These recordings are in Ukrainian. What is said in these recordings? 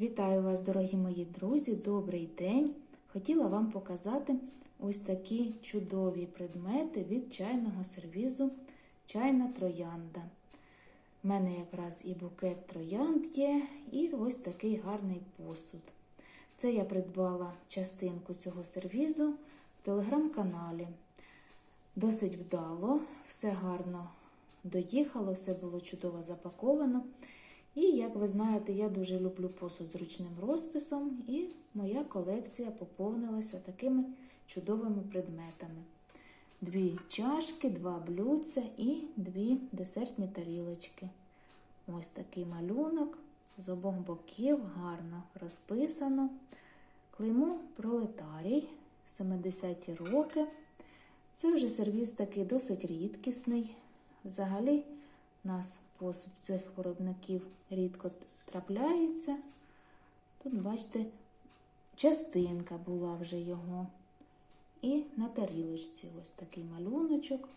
Вітаю вас, дорогі мої друзі! Добрий день! Хотіла вам показати ось такі чудові предмети від чайного сервізу Чайна троянда. У мене якраз і букет троянд є, і ось такий гарний посуд. Це я придбала частинку цього сервізу в телеграм-каналі. Досить вдало, все гарно доїхало, все було чудово запаковано. І, як ви знаєте, я дуже люблю посуд з ручним розписом, і моя колекція поповнилася такими чудовими предметами. Дві чашки, два блюдця і дві десертні тарілочки. Ось такий малюнок з обох боків гарно розписано. Клеймо пролетарій 70-ті роки. Це вже сервіс такий досить рідкісний. Взагалі, нас посуд цих виробників рідко трапляється. Тут, бачите, частинка була вже його. І на тарілочці ось такий малюночок.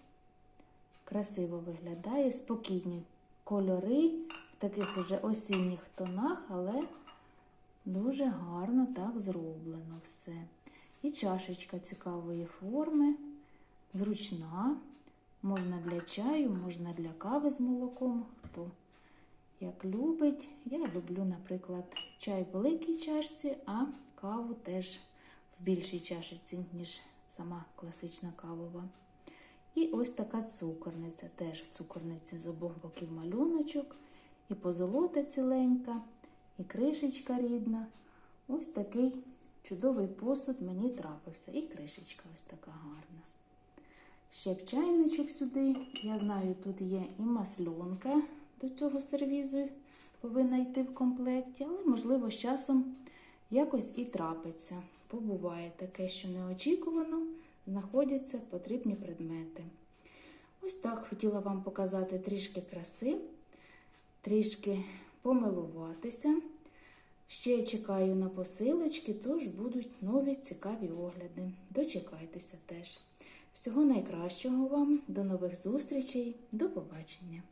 Красиво виглядає, спокійні кольори в таких уже осінніх тонах, але дуже гарно так зроблено все. І чашечка цікавої форми, зручна. Можна для чаю, можна для кави з молоком. Хто як любить. Я люблю, наприклад, чай в великій чашці, а каву теж в більшій чашечці, ніж сама класична кавова. І ось така цукорниця. Теж в цукорниці з обох боків малюночок, і позолота ціленька, і кришечка рідна. Ось такий чудовий посуд мені трапився. І кришечка ось така гарна. Ще б чайничок сюди. Я знаю, тут є і масльонка до цього сервізу, повинна йти в комплекті, але, можливо, з часом якось і трапиться. Побуває таке, що неочікувано знаходяться потрібні предмети. Ось так хотіла вам показати трішки краси, трішки помилуватися. Ще чекаю на посилочки, тож будуть нові цікаві огляди. Дочекайтеся теж. Всього найкращого вам, до нових зустрічей, до побачення!